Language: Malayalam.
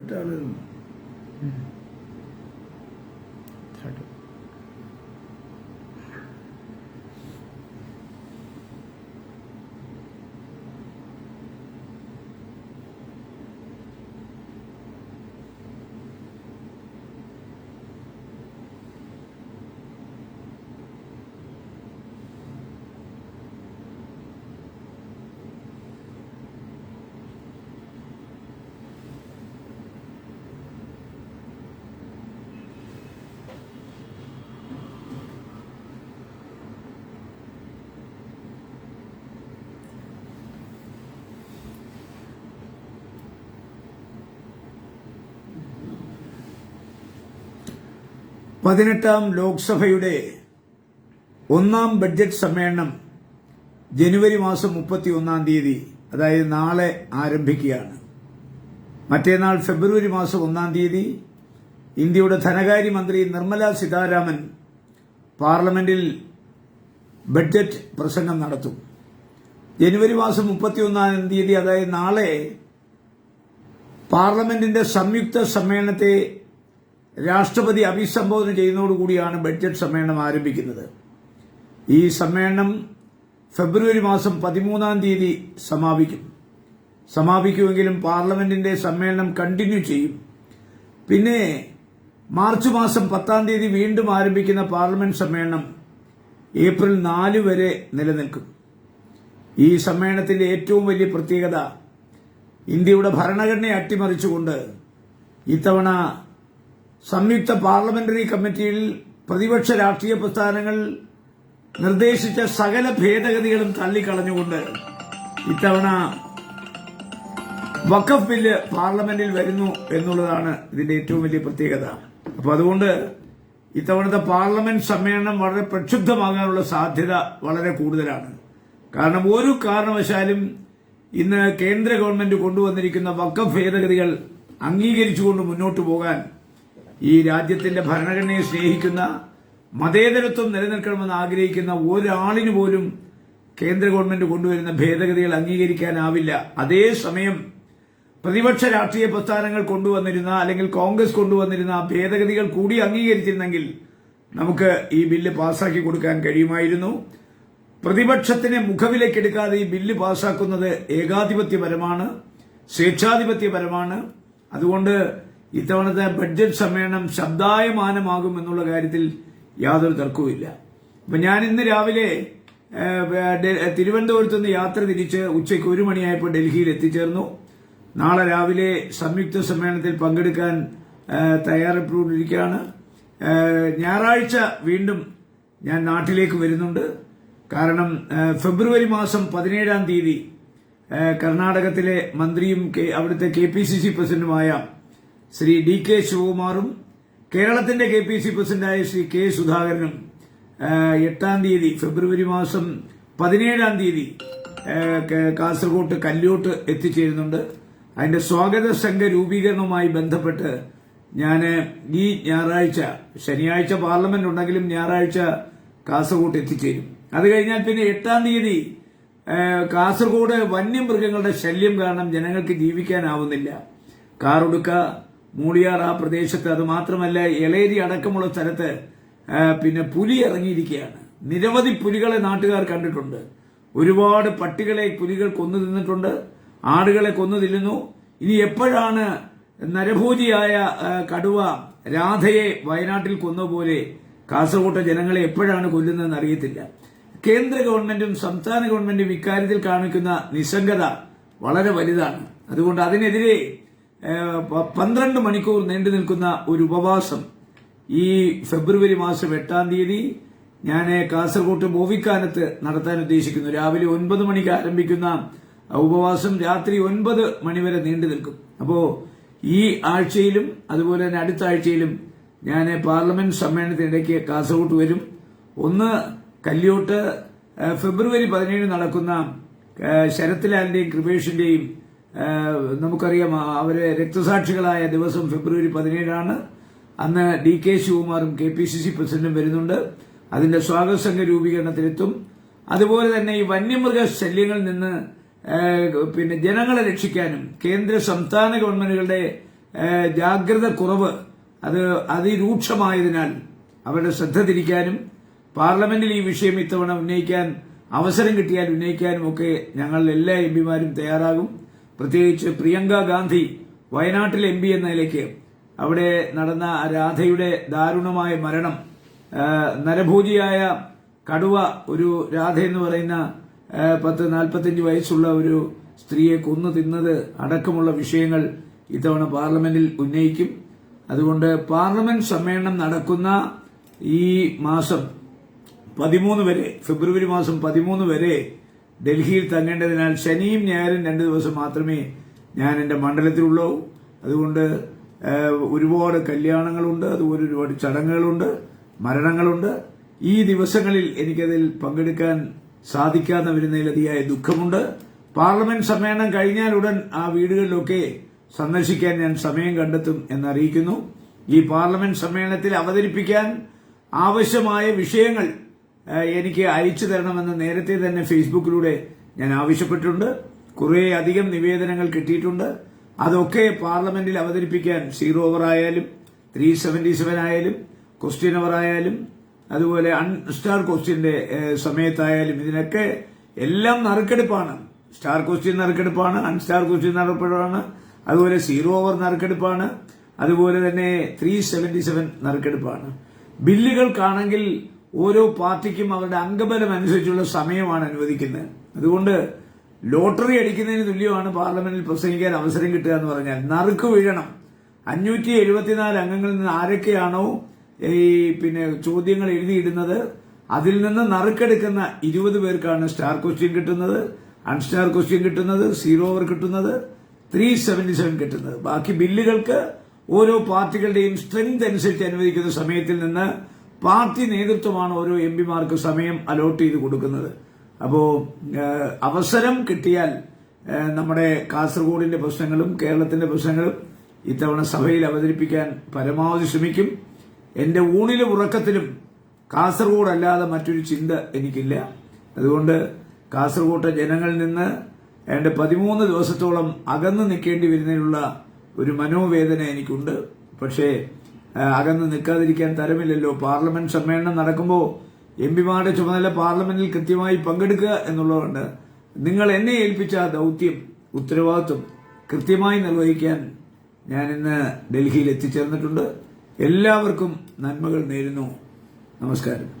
일단은 음. പതിനെട്ടാം ലോക്സഭയുടെ ഒന്നാം ബഡ്ജറ്റ് സമ്മേളനം ജനുവരി മാസം മുപ്പത്തി ഒന്നാം തീയതി അതായത് നാളെ ആരംഭിക്കുകയാണ്. മറ്റേനാൾ ഫെബ്രുവരി മാസം ഒന്നാം തീയതി ഇന്ത്യയുടെ ധനകാര്യമന്ത്രി നിർമ്മല സീതാരാമൻ പാർലമെന്റിൽ ബഡ്ജറ്റ് പ്രസംഗം നടത്തും. ജനുവരി മാസം മുപ്പത്തിയൊന്നാം തീയതി അതായത് നാളെ പാർലമെന്റിന്റെ സംയുക്ത സമ്മേളനത്തെ രാഷ്ട്രപതി അഭിസംബോധന ചെയ്യുന്നതോടുകൂടിയാണ് ബഡ്ജറ്റ് സമ്മേളനം ആരംഭിക്കുന്നത്. ഈ സമ്മേളനം ഫെബ്രുവരി മാസം പതിമൂന്നാം തീയതി സമാപിക്കും. സമാപിക്കുമെങ്കിലും പാർലമെന്റിന്റെ സമ്മേളനം കണ്ടിന്യൂ ചെയ്യും. പിന്നെ മാർച്ച് മാസം പത്താം തീയതി വീണ്ടും ആരംഭിക്കുന്ന പാർലമെന്റ് സമ്മേളനം ഏപ്രിൽ നാല് വരെ നിലനിൽക്കും. ഈ സമ്മേളനത്തിന്റെ ഏറ്റവും വലിയ പ്രത്യേകത ഇന്ത്യയുടെ ഭരണഘടനയെ അട്ടിമറിച്ചുകൊണ്ട് ഇത്തവണ സംയുക്ത പാർലമെന്ററി കമ്മിറ്റിയിൽ പ്രതിപക്ഷ രാഷ്ട്രീയ പ്രസ്ഥാനങ്ങൾ നിർദ്ദേശിച്ച സകല ഭേദഗതികളും തള്ളിക്കളഞ്ഞുകൊണ്ട് ഇത്തവണ വഖഫ് ബില്ല് പാർലമെന്റിൽ വരുന്നു എന്നുള്ളതാണ് ഇതിന്റെ ഏറ്റവും വലിയ പ്രത്യേകത. അപ്പൊ അതുകൊണ്ട് ഇത്തവണത്തെ പാർലമെന്റ് സമ്മേളനം വളരെ പ്രക്ഷുബ്ധമാകാനുള്ള സാധ്യത വളരെ കൂടുതലാണ്. കാരണം ഒരു കാരണവശാലും ഇന്ന് കേന്ദ്ര ഗവൺമെന്റ് കൊണ്ടുവന്നിരിക്കുന്ന വഖഫ് ഭേദഗതികൾ അംഗീകരിച്ചുകൊണ്ട് മുന്നോട്ട് പോകാൻ ഈ രാജ്യത്തിന്റെ ഭരണഘടനയെ സ്നേഹിക്കുന്ന മതേതരത്വം നിലനിൽക്കണമെന്ന് ആഗ്രഹിക്കുന്ന ഒരാളിനു പോലും കേന്ദ്ര ഗവൺമെന്റ് കൊണ്ടുവരുന്ന ഭേദഗതികൾ അംഗീകരിക്കാനാവില്ല. അതേസമയം പ്രതിപക്ഷ രാഷ്ട്രീയ പ്രസ്ഥാനങ്ങൾ കൊണ്ടുവന്നിരുന്ന അല്ലെങ്കിൽ കോൺഗ്രസ് കൊണ്ടുവന്നിരുന്ന ഭേദഗതികൾ കൂടി അംഗീകരിച്ചിരുന്നെങ്കിൽ നമുക്ക് ഈ ബില്ല് പാസാക്കി കൊടുക്കാൻ കഴിയുമായിരുന്നു. പ്രതിപക്ഷത്തിനെ മുഖവിലേക്കെടുക്കാതെ ഈ ബില്ല് പാസാക്കുന്നത് ഏകാധിപത്യപരമാണ് സ്വേച്ഛാധിപത്യപരമാണ്. അതുകൊണ്ട് ഇത്തവണത്തെ ബഡ്ജറ്റ് സമ്മേളനം ശബ്ദായമാനമാകും എന്നുള്ള കാര്യത്തിൽ യാതൊരു തർക്കവുമില്ല. അപ്പൊ ഞാൻ ഇന്ന് രാവിലെ തിരുവനന്തപുരത്ത് നിന്ന് യാത്ര തിരിച്ച് ഉച്ചയ്ക്ക് ഒരു മണിയായപ്പോൾ ഡൽഹിയിൽ എത്തിച്ചേർന്നു. നാളെ രാവിലെ സംയുക്ത സമ്മേളനത്തിൽ പങ്കെടുക്കാൻ തയ്യാറെടുപ്പിരിക്കുകയാണ് ഞായറാഴ്ച വീണ്ടും ഞാൻ നാട്ടിലേക്ക് വരുന്നുണ്ട്. കാരണം ഫെബ്രുവരി മാസം പതിനേഴാം തീയതി കർണാടകത്തിലെ മന്ത്രിയും അവിടുത്തെ കെ പി സി സി പ്രസിഡന്റുമായ ശ്രീ ഡി കെ ശിവകുമാറും കേരളത്തിന്റെ കെ പി സി പ്രസിഡന്റായ ശ്രീ കെ സുധാകരനും എട്ടാം തീയതി ഫെബ്രുവരി മാസം പതിനേഴാം തീയതി കാസർഗോട്ട് കല്ല്യോട്ട് എത്തിച്ചേരുന്നുണ്ട്. അതിന്റെ സ്വാഗത സംഘ രൂപീകരണവുമായി ബന്ധപ്പെട്ട് ഞാൻ ഈ ഞായറാഴ്ച ശനിയാഴ്ച പാർലമെന്റ് ഉണ്ടെങ്കിലും ഞായറാഴ്ച കാസർഗോട്ട് എത്തിച്ചേരും. അത് കഴിഞ്ഞാൽ പിന്നെ എട്ടാം തീയതി കാസർഗോഡ് വന്യമൃഗങ്ങളുടെ ശല്യം കാരണം ജനങ്ങൾക്ക് ജീവിക്കാനാവുന്നില്ല. കാറുടുക്ക മൂളിയാർ ആ പ്രദേശത്ത് അത് മാത്രമല്ല എളേരി അടക്കമുള്ള സ്ഥലത്ത് പിന്നെ പുലി ഇറങ്ങിയിരിക്കുകയാണ്. നിരവധി പുലികളെ നാട്ടുകാർ കണ്ടിട്ടുണ്ട്. ഒരുപാട് പട്ടികളെ പുലികൾ കൊന്നു തിന്നിട്ടുണ്ട്. ആടുകളെ കൊന്നു തിന്നുന്നു. ഇനി എപ്പോഴാണ് നരഭോജിയായ കടുവ രാധയെ വയനാട്ടിൽ കൊന്നപോലെ കാസർകോട്ടെ ജനങ്ങളെ എപ്പോഴാണ് കൊല്ലുന്നതെന്ന് അറിയത്തില്ല. കേന്ദ്ര ഗവൺമെന്റും സംസ്ഥാന ഗവൺമെന്റും ഇക്കാര്യത്തിൽ കാണിക്കുന്ന നിസ്സംഗത വളരെ വലുതാണ്. അതുകൊണ്ട് അതിനെതിരെ പന്ത്രണ്ട് മണിക്കൂർ നീണ്ടു നിൽക്കുന്ന ഒരു ഉപവാസം ഈ ഫെബ്രുവരി മാസം എട്ടാം തീയതി ഞാൻ കാസർഗോട്ട് ബോവിക്കാനത്ത് നടത്താൻ ഉദ്ദേശിക്കുന്നു. രാവിലെ ഒൻപത് മണിക്ക് ആരംഭിക്കുന്ന ഉപവാസം രാത്രി ഒൻപത് മണിവരെ നീണ്ടു നിൽക്കും. അപ്പോൾ ഈ ആഴ്ചയിലും അതുപോലെ തന്നെ അടുത്ത ആഴ്ചയിലും ഞാൻ പാർലമെന്റ് സമ്മേളനത്തിനിടയ്ക്ക് കാസർഗോട്ട് വരും. ഒന്ന് കല്യോട്ട് ഫെബ്രുവരി പതിനേഴ് നടക്കുന്ന ശരത്ലാലിന്റെയും കൃപേഷിന്റെയും നമുക്കറിയാം അവരെ രക്തസാക്ഷികളായ ദിവസം ഫെബ്രുവരി പതിനേഴാണ് അന്ന് ഡി കെ ശിവകുമാറും കെ പി സി സി പ്രസിഡന്റും വരുന്നുണ്ട്. അതിന്റെ സ്വാഗത സംഘ രൂപീകരണത്തിലെത്തും. അതുപോലെ തന്നെ ഈ വന്യമൃഗ ശല്യങ്ങളിൽ നിന്ന് പിന്നെ ജനങ്ങളെ രക്ഷിക്കാനും കേന്ദ്ര സംസ്ഥാന ഗവൺമെന്റുകളുടെ ജാഗ്രത കുറവ് അത് അതിരൂക്ഷമായതിനാൽ അവരുടെ ശ്രദ്ധ തിരിക്കാനും പാർലമെന്റിൽ ഈ വിഷയം ഇത്തവണ ഉന്നയിക്കാൻ അവസരം കിട്ടിയാൽ ഉന്നയിക്കാനും ഒക്കെ ഞങ്ങൾ എല്ലാ എം പിമാരും തയ്യാറാകും. പ്രത്യേകിച്ച് പ്രിയങ്ക ഗാന്ധി വയനാട്ടിൽ എം പി എന്ന നിലയ്ക്ക് അവിടെ നടന്ന രാധയുടെ ദാരുണമായ മരണം നരഭൂജിയായ കടുവ ഒരു രാധ എന്ന് പറയുന്ന പത്ത് നാൽപ്പത്തിയഞ്ച് വയസ്സുള്ള ഒരു സ്ത്രീയെ കൊന്നു തിന്നത് അടക്കമുള്ള വിഷയങ്ങൾ ഇത്തവണ പാർലമെന്റിൽ ഉന്നയിക്കും. അതുകൊണ്ട് പാർലമെന്റ് സമ്മേളനം നടക്കുന്ന ഈ മാസം പതിമൂന്ന് വരെ ഫെബ്രുവരി മാസം പതിമൂന്ന് വരെ ഡൽഹിയിൽ തങ്ങേണ്ടതിനാൽ ശനിയും ഞായറും രണ്ട് ദിവസം മാത്രമേ ഞാൻ എന്റെ മണ്ഡലത്തിലുള്ളൂ. അതുകൊണ്ട് ഒരുപാട് കല്യാണങ്ങളുണ്ട് അതുപോലെ ഒരുപാട് ചടങ്ങുകളുണ്ട് മരണങ്ങളുണ്ട്. ഈ ദിവസങ്ങളിൽ എനിക്കതിൽ പങ്കെടുക്കാൻ സാധിക്കാതെ വരുന്നതിൽ ദുഃഖമുണ്ട്. പാർലമെന്റ് സമ്മേളനം കഴിഞ്ഞാൽ ഉടൻ ആ വീടുകളിലൊക്കെ സന്ദർശിക്കാൻ ഞാൻ സമയം കണ്ടെത്തും എന്നറിയിക്കുന്നു. ഈ പാർലമെന്റ് സമ്മേളനത്തിൽ അവതരിപ്പിക്കാൻ ആവശ്യമായ വിഷയങ്ങൾ എനിക്ക് അയച്ചു തരണമെന്ന് നേരത്തെ തന്നെ ഫേസ്ബുക്കിലൂടെ ഞാൻ ആവശ്യപ്പെട്ടിട്ടുണ്ട്. കുറേ അധികം നിവേദനങ്ങൾ കിട്ടിയിട്ടുണ്ട്. അതൊക്കെ പാർലമെന്റിൽ അവതരിപ്പിക്കാൻ സീറോ ഓവർ ആയാലും ത്രീ സെവന്റി സെവൻ ആയാലും ക്വസ്റ്റ്യൻ അവർ ആയാലും അതുപോലെ അൺസ്റ്റാർ ക്വസ്റ്റ്യന്റെ സമയത്തായാലും ഇതിനൊക്കെ എല്ലാം നറുക്കെടുപ്പാണ്. സ്റ്റാർ ക്വസ്റ്റ്യൻ നറുക്കെടുപ്പാണ് അൺസ്റ്റാർ ക്വസ്റ്റ്യൻ നറുക്കെടുപ്പാണ് അതുപോലെ സീറോ ഓവർ നറുക്കെടുപ്പാണ് അതുപോലെ തന്നെ ത്രീ സെവന്റി സെവൻ നറുക്കെടുപ്പാണ്. ബില്ലുകൾക്കാണെങ്കിൽ ഓരോ പാർട്ടിക്കും അവരുടെ അംഗബലം അനുസരിച്ചുള്ള സമയമാണ് അനുവദിക്കുന്നത്. അതുകൊണ്ട് ലോട്ടറി അടിക്കുന്നതിന് തുല്യമാണ് പാർലമെന്റിൽ പ്രസംഗിക്കാൻ അവസരം കിട്ടുക എന്ന് പറഞ്ഞാൽ നറുക്ക് വീഴണം. അഞ്ഞൂറ്റി എഴുപത്തിനാല് അംഗങ്ങളിൽ നിന്ന് ആരൊക്കെയാണോ ഈ പിന്നെ ചോദ്യങ്ങൾ എഴുതിയിടുന്നത്? അതിൽ നിന്ന് നറുക്കെടുക്കുന്ന ഇരുപത് പേർക്കാണ് സ്റ്റാർ ക്വസ്റ്റ്യൻ കിട്ടുന്നത്. അൺസ്റ്റാർ ക്വസ്റ്റ്യൻ കിട്ടുന്നത്. സീറോ ഓവർ കിട്ടുന്നത്. ത്രീ സെവന്റി സെവൻ കിട്ടുന്നത്. ബാക്കി ബില്ലുകൾക്ക് ഓരോ പാർട്ടികളുടെയും സ്ട്രെങ്ത് അനുസരിച്ച് അനുവദിക്കുന്ന സമയത്തിൽ നിന്ന് പാർട്ടി നേതൃത്വമാണ് ഓരോ എം പിമാർക്ക് സമയം അലോട്ട് ചെയ്ത് കൊടുക്കുന്നത്. അപ്പോൾ അവസരം കിട്ടിയാൽ നമ്മുടെ കാസർഗോഡിന്റെ പ്രശ്നങ്ങളും കേരളത്തിന്റെ പ്രശ്നങ്ങളും ഇത്തവണ സഭയിൽ അവതരിപ്പിക്കാൻ പരമാവധി ശ്രമിക്കും. എന്റെ ഊണിലും ഉറക്കത്തിലും കാസർഗോഡ് അല്ലാതെ മറ്റൊരു ചിന്ത എനിക്കില്ല. അതുകൊണ്ട് കാസർഗോട്ടെ ജനങ്ങളിൽ നിന്ന് ഏതാണ്ട് പതിമൂന്ന് ദിവസത്തോളം അകന്നു നിൽക്കേണ്ടി വരുന്നതിനുള്ള ഒരു മനോവേദന എനിക്കുണ്ട്. പക്ഷേ അകന്ന് നിൽക്കാതിരിക്കാൻ തരമില്ലല്ലോ. പാർലമെന്റ് സമ്മേളനം നടക്കുമ്പോൾ എം പിമാരുടെ ചുമതല പാർലമെന്റിൽ കൃത്യമായി പങ്കെടുക്കുക എന്നുള്ളതുകൊണ്ട് നിങ്ങൾ എന്നെ ഏൽപ്പിച്ച ദൗത്യം ഉത്തരവാദിത്വം കൃത്യമായി നിർവഹിക്കാൻ ഞാൻ ഇന്ന് ഡൽഹിയിൽ എത്തിച്ചേർന്നിട്ടുണ്ട്. എല്ലാവർക്കും നന്മകൾ നേരുന്നു. നമസ്കാരം.